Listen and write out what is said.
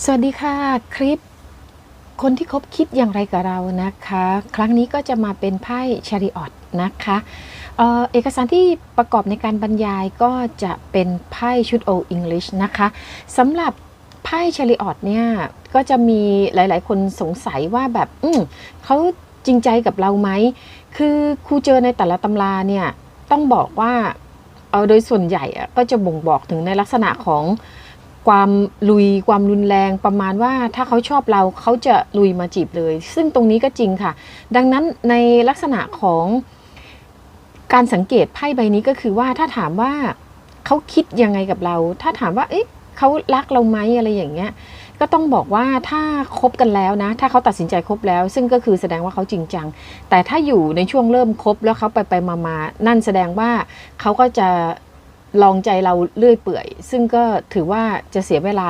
สวัสดีค่ะคลิป คนที่คบคิดอย่างไรกับเรานะคะ ครั้งนี้ก็จะมาเป็นไพ่ชาริออตนะคะเออเอกสารที่ประกอบในการบรรยายก็จะเป็นไพ่ชุด Old English นะคะสำหรับไพ่ชาริออตเนี่ยก็จะมีหลาย ๆ คนสงสัยว่าแบบ อืมเขาจริงใจกับเราไหม คือครูเจอในแต่ละตำราเนี่ยต้องบอกว่าเออโดยส่วนใหญ่ก็จะบ่งบอกถึงในลักษณะของ ความลุยความรุนแรงประมาณว่าถ้าเขาชอบเราเขาจะลุยมาจีบเลย ซึ่งตรงนี้ก็จริงค่ะ ดังนั้นในลักษณะของการสังเกตไพ่ใบนี้ก็คือว่าถ้าถามว่าเขาคิดยังไงกับเรา ถ้าถามว่าเอ๊ะเขารักเราไหมอะไรอย่างเงี้ย ก็ต้องบอกว่าถ้าคบกันแล้วนะ ถ้าเขาตัดสินใจคบแล้ว ซึ่งก็คือแสดงว่าเขาจริงจัง แต่ถ้าอยู่ในช่วงเริ่มคบแล้วเขาไปไปมามานั่นแสดงว่าเขาก็จะ ลองใจเราเรื่อยเปื่อยซึ่งก็ถือว่าจะเสียเวลา